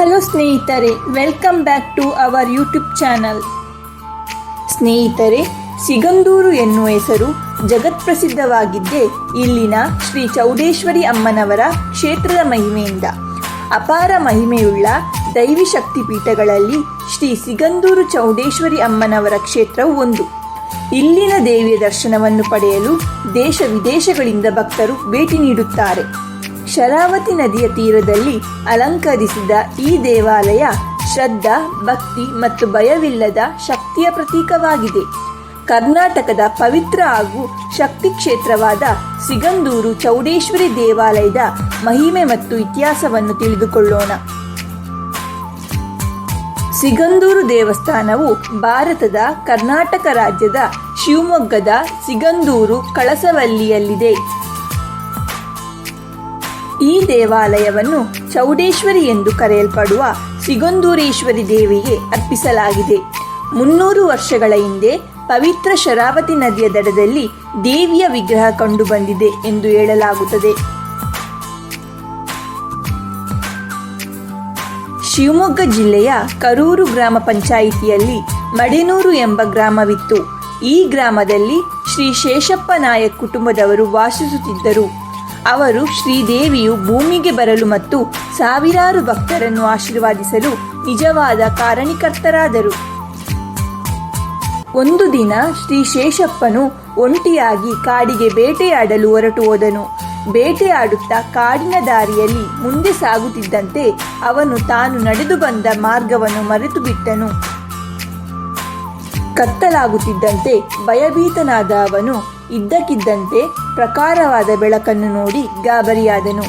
Hello ಸ್ನೇಹಿತರೆ welcome back to our YouTube channel ಸ್ನೇಹಿತರೆ, ಸಿಗಂದೂರು ಎನ್ನುವ ಹೆಸರು ಜಗತ್ಪ್ರಸಿದ್ಧವಾಗಿದ್ದೇ ಇಲ್ಲಿನ ಶ್ರೀ ಚೌಡೇಶ್ವರಿ ಅಮ್ಮನವರ ಕ್ಷೇತ್ರದ ಮಹಿಮೆಯಿಂದ. ಅಪಾರ ಮಹಿಮೆಯುಳ್ಳ ದೈವಿ ಶಕ್ತಿ ಪೀಠಗಳಲ್ಲಿ ಶ್ರೀ ಸಿಗಂದೂರು ಚೌಡೇಶ್ವರಿ ಅಮ್ಮನವರ ಕ್ಷೇತ್ರವು ಒಂದು. ಇಲ್ಲಿನ ದೇವಿಯ ದರ್ಶನವನ್ನು ಪಡೆಯಲು ದೇಶ ವಿದೇಶಗಳಿಂದ ಭಕ್ತರು ಭೇಟಿ ನೀಡುತ್ತಾರೆ. ಶರಾವತಿ ನದಿಯ ತೀರದಲ್ಲಿ ಅಲಂಕರಿಸಿದ ಈ ದೇವಾಲಯ ಶ್ರದ್ಧಾ, ಭಕ್ತಿ ಮತ್ತು ಭಯವಿಲ್ಲದ ಶಕ್ತಿಯ ಪ್ರತೀಕವಾಗಿದೆ. ಕರ್ನಾಟಕದ ಪವಿತ್ರ ಹಾಗೂ ಶಕ್ತಿ ಕ್ಷೇತ್ರವಾದ ಸಿಗಂದೂರು ಚೌಡೇಶ್ವರಿ ದೇವಾಲಯದ ಮಹಿಮೆ ಮತ್ತು ಇತಿಹಾಸವನ್ನು ತಿಳಿದುಕೊಳ್ಳೋಣ. ಸಿಗಂದೂರು ದೇವಸ್ಥಾನವು ಭಾರತದ ಕರ್ನಾಟಕ ರಾಜ್ಯದ ಶಿವಮೊಗ್ಗದ ಸಿಗಂದೂರು ಕಳಸವಲ್ಲಿಯಲ್ಲಿದೆ ಈ ದೇವಾಲಯವನ್ನು ಚೌಡೇಶ್ವರಿ ಎಂದು ಕರೆಯಲ್ಪಡುವ ಸಿಗಂದೂರೇಶ್ವರಿ ದೇವಿಗೆ ಅರ್ಪಿಸಲಾಗಿದೆ. ಮುನ್ನೂರು ವರ್ಷಗಳ ಹಿಂದೆ ಪವಿತ್ರ ಶರಾವತಿ ನದಿಯ ದಡದಲ್ಲಿ ದೇವಿಯ ವಿಗ್ರಹ ಕಂಡುಬಂದಿದೆ ಎಂದು ಹೇಳಲಾಗುತ್ತದೆ. ಶಿವಮೊಗ್ಗ ಜಿಲ್ಲೆಯ ಕರೂರು ಗ್ರಾಮ ಪಂಚಾಯಿತಿಯಲ್ಲಿ ಮಡೆನೂರು ಎಂಬ ಗ್ರಾಮವಿತ್ತು. ಈ ಗ್ರಾಮದಲ್ಲಿ ಶ್ರೀ ಶೇಷಪ್ಪ ನಾಯಕ್ ಕುಟುಂಬದವರು ವಾಸಿಸುತ್ತಿದ್ದರು. ಅವರು ಶ್ರೀದೇವಿಯು ಭೂಮಿಗೆ ಬರಲು ಮತ್ತು ಸಾವಿರಾರು ಭಕ್ತರನ್ನು ಆಶೀರ್ವಾದಿಸಲು ನಿಜವಾದ ಕಾರಣಿಕರ್ತರಾದರು. ಒಂದು ದಿನ ಶ್ರೀ ಶೇಷಪ್ಪನು ಒಂಟಿಯಾಗಿ ಕಾಡಿಗೆ ಬೇಟೆಯಾಡಲು ಹೊರಟು ಹೋದನು. ಬೇಟೆಯಾಡುತ್ತಾ ಕಾಡಿನ ದಾರಿಯಲ್ಲಿ ಮುಂದೆ ಸಾಗುತ್ತಿದ್ದಂತೆ ಅವನು ತಾನು ನಡೆದು ಬಂದ ಮಾರ್ಗವನ್ನು ಮರೆತು ಬಿಟ್ಟನು ಕತ್ತಲಾಗುತ್ತಿದ್ದಂತೆ ಭಯಭೀತನಾದ ಅವನು ಇದ್ದಕ್ಕಿದ್ದಂತೆ ಪ್ರಕಾರವಾದ ಬೆಳಕನ್ನು ನೋಡಿ ಗಾಬರಿಯಾದನು.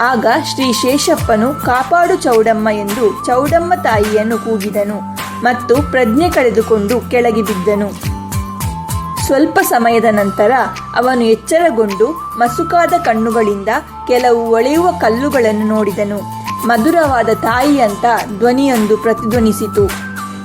ಆಗ ಶ್ರೀ ಶೇಷಪ್ಪನು ಕಾಪಾಡು ಚೌಡಮ್ಮ ಎಂದು ಚೌಡಮ್ಮ ತಾಯಿಯನ್ನು ಕೂಗಿದನು ಮತ್ತು ಪ್ರಜ್ಞೆ ಕಳೆದುಕೊಂಡು ಕೆಳಗೆ ಬಿದ್ದನು. ಸ್ವಲ್ಪ ಸಮಯದ ನಂತರ ಅವನು ಎಚ್ಚರಗೊಂಡು ಮಸುಕಾದ ಕಣ್ಣುಗಳಿಂದ ಕೆಲವು ಒಳೆಯುವ ಕಲ್ಲುಗಳನ್ನು ನೋಡಿದನು. ಮಧುರವಾದ ತಾಯಿಯಂತ ಧ್ವನಿಯೊಂದು ಪ್ರತಿಧ್ವನಿಸಿತು.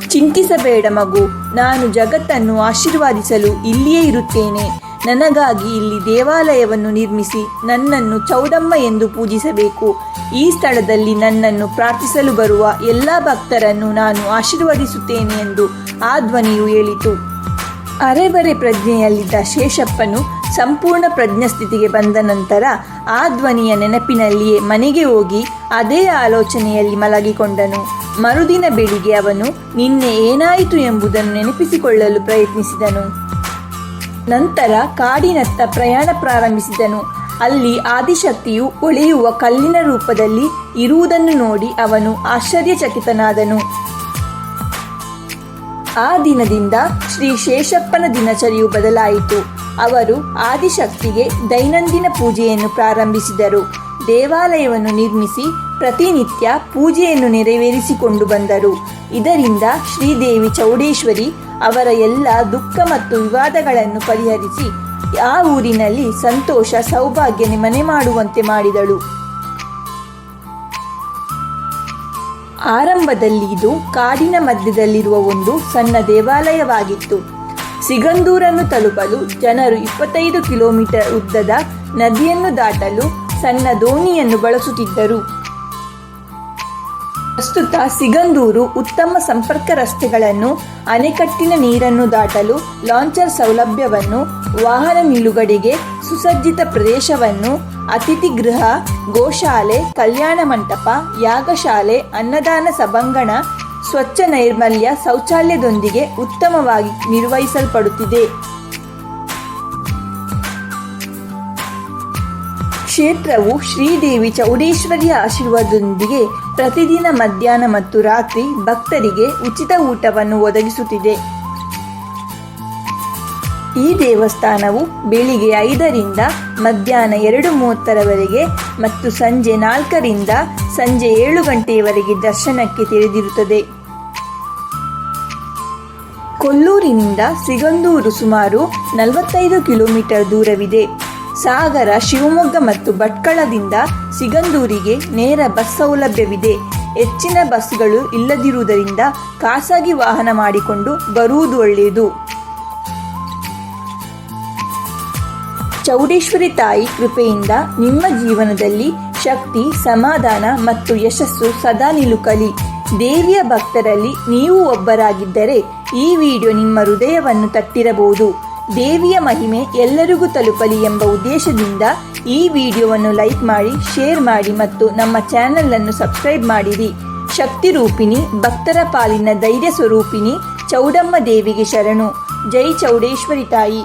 ಚಿಂತಿಸಬೇಡ ಮಗು, ನಾನು ಜಗತ್ತನ್ನು ಆಶೀರ್ವಾದಿಸಲು ಇಲ್ಲಿಯೇ ಇರುತ್ತೇನೆ. ನನಗಾಗಿ ಇಲ್ಲಿ ದೇವಾಲಯವನ್ನು ನಿರ್ಮಿಸಿ ನನ್ನನ್ನು ಚೌಡಮ್ಮ ಎಂದು ಪೂಜಿಸಬೇಕು. ಈ ಸ್ಥಳದಲ್ಲಿ ನನ್ನನ್ನು ಪ್ರಾರ್ಥಿಸಲು ಬರುವ ಎಲ್ಲ ಭಕ್ತರನ್ನು ನಾನು ಆಶೀರ್ವದಿಸುತ್ತೇನೆ ಎಂದು ಆ ಧ್ವನಿಯು ಹೇಳಿತು. ಅರೆಬರೆ ಪ್ರಜ್ಞೆಯಲ್ಲಿದ್ದ ಶೇಷಪ್ಪನು ಸಂಪೂರ್ಣ ಪ್ರಜ್ಞಸ್ಥಿತಿಗೆ ಬಂದ ನಂತರ ಆ ಧ್ವನಿಯ ನೆನಪಿನಲ್ಲಿಯೇ ಮನೆಗೆ ಹೋಗಿ ಅದೇ ಆಲೋಚನೆಯಲ್ಲಿ ಮಲಗಿಕೊಂಡನು. ಮರುದಿನ ಬೆಳಿಗ್ಗೆ ಅವನು ನಿನ್ನೆ ಏನಾಯಿತು ಎಂಬುದನ್ನು ನೆನಪಿಸಿಕೊಳ್ಳಲು ಪ್ರಯತ್ನಿಸಿದನು. ನಂತರ ಕಾಡಿನತ್ತ ಪ್ರಯಾಣ ಪ್ರಾರಂಭಿಸಿದನು. ಅಲ್ಲಿ ಆದಿಶಕ್ತಿಯು ಉಳಿಯುವ ಕಲ್ಲಿನ ರೂಪದಲ್ಲಿ ಇರುವುದನ್ನು ನೋಡಿ ಅವನು ಆಶ್ಚರ್ಯಚಕಿತನಾದನು. ಆ ದಿನದಿಂದ ಶ್ರೀ ಶೇಷಪ್ಪನ ದಿನಚರಿಯು ಬದಲಾಯಿತು. ಅವರು ಆದಿಶಕ್ತಿಗೆ ದೈನಂದಿನ ಪೂಜೆಯನ್ನು ಪ್ರಾರಂಭಿಸಿದರು. ದೇವಾಲಯವನ್ನು ನಿರ್ಮಿಸಿ ಪ್ರತಿನಿತ್ಯ ಪೂಜೆಯನ್ನು ನೆರವೇರಿಸಿಕೊಂಡು ಬಂದರು. ಇದರಿಂದ ಶ್ರೀದೇವಿ ಚೌಡೇಶ್ವರಿ ಅವರ ಎಲ್ಲ ದುಃಖ ಮತ್ತು ವಿವಾದಗಳನ್ನು ಪರಿಹರಿಸಿ, ಆ ಊರಿನಲ್ಲಿ ಸಂತೋಷ, ಸೌಭಾಗ್ಯ ಮನೆ ಮಾಡುವಂತೆ ಮಾಡಿದಳು. ಆರಂಭದಲ್ಲಿ ಇದು ಕಾಡಿನ ಮಧ್ಯದಲ್ಲಿರುವ ಒಂದು ಸಣ್ಣ ದೇವಾಲಯವಾಗಿತ್ತು. ಸಿಗಂದೂರನ್ನು ತಲುಪಲು ಜನರು ಇಪ್ಪತ್ತೈದು ಕಿಲೋಮೀಟರ್ ಉದ್ದದ ನದಿಯನ್ನು ದಾಟಲು ಸಣ್ಣ ದೋಣಿಯನ್ನು ಬಳಸುತ್ತಿದ್ದರು. ಪ್ರಸ್ತುತ ಸಿಗಂದೂರು ಉತ್ತಮ ಸಂಪರ್ಕ ರಸ್ತೆಗಳನ್ನು, ಅಣೆಕಟ್ಟಿನ ನೀರನ್ನು ದಾಟಲು ಲಾಂಚರ್ ಸೌಲಭ್ಯವನ್ನು, ವಾಹನ ನಿಲುಗಡೆಗೆ ಸುಸಜ್ಜಿತ ಪ್ರದೇಶವನ್ನು, ಅತಿಥಿ ಗೃಹ, ಗೋಶಾಲೆ, ಕಲ್ಯಾಣ ಮಂಟಪ, ಯಾಗಶಾಲೆ, ಅನ್ನದಾನ ಸಭಾಂಗಣ, ಸ್ವಚ್ಛ ನೈರ್ಮಲ್ಯ ಶೌಚಾಲಯದೊಂದಿಗೆ ಉತ್ತಮವಾಗಿ ನಿರ್ವಹಿಸಲ್ಪಡುತ್ತಿದೆ. ಕ್ಷೇತ್ರವು ಶ್ರೀದೇವಿ ಚೌಡೇಶ್ವರಿಯ ಆಶೀರ್ವಾದದೊಂದಿಗೆ ಪ್ರತಿದಿನ ಮಧ್ಯಾಹ್ನ ಮತ್ತು ರಾತ್ರಿ ಭಕ್ತರಿಗೆ ಉಚಿತ ಊಟವನ್ನು ಒದಗಿಸುತ್ತಿದೆ. ಈ ದೇವಸ್ಥಾನವು ಬೆಳಿಗ್ಗೆ ಐದರಿಂದ ಮಧ್ಯಾಹ್ನ ಎರಡು ಮೂವತ್ತರವರೆಗೆ ಮತ್ತು ಸಂಜೆ ನಾಲ್ಕರಿಂದ ಸಂಜೆ ಏಳು ಗಂಟೆಯವರೆಗೆ ದರ್ಶನಕ್ಕೆ ತೆರೆದಿರುತ್ತದೆ. ಕೊಲ್ಲೂರಿನಿಂದ ಸಿಗಂದೂರು ಸುಮಾರು ನಲವತ್ತೈದು ಕಿಲೋಮೀಟರ್ ದೂರವಿದೆ. ಸಾಗರ, ಶಿವಮೊಗ್ಗ ಮತ್ತು ಭಟ್ಕಳದಿಂದ ಸಿಗಂದೂರಿಗೆ ನೇರ ಬಸ್ ಸೌಲಭ್ಯವಿದೆ. ಹೆಚ್ಚಿನ ಬಸ್ಗಳು ಇಲ್ಲದಿರುವುದರಿಂದ ಖಾಸಗಿ ವಾಹನ ಮಾಡಿಕೊಂಡು ಬರುವುದು ಒಳ್ಳೆಯದು. ಚೌಡೇಶ್ವರಿ ತಾಯಿ ಕೃಪೆಯಿಂದ ನಿಮ್ಮ ಜೀವನದಲ್ಲಿ ಶಕ್ತಿ, ಸಮಾಧಾನ ಮತ್ತು ಯಶಸ್ಸು ಸದಾ ನಿಲುಕಲಿ. ದೇವಿಯ ಭಕ್ತರಲ್ಲಿ ನೀವು ಒಬ್ಬರಾಗಿದ್ದರೆ ಈ ವಿಡಿಯೋ ನಿಮ್ಮ ಹೃದಯವನ್ನು ತಟ್ಟಿರಬಹುದು. ದೇವಿಯ ಮಹಿಮೆ ಎಲ್ಲರಿಗೂ ತಲುಪಲಿ ಎಂಬ ಉದ್ದೇಶದಿಂದ ಈ ವಿಡಿಯೋವನ್ನು ಲೈಕ್ ಮಾಡಿ, ಶೇರ್ ಮಾಡಿ ಮತ್ತು ನಮ್ಮ ಚಾನೆಲ್ ಅನ್ನು ಸಬ್ಸ್ಕ್ರೈಬ್ ಮಾಡಿರಿ. ಶಕ್ತಿ ರೂಪಿಣಿ, ಭಕ್ತರ ಪಾಲಿನ ಧೈರ್ಯ ಸ್ವರೂಪಿಣಿ, ಚೌಡಮ್ಮ ದೇವಿಗೆ ಶರಣು. ಜೈ ಚೌಡೇಶ್ವರಿ ತಾಯಿ.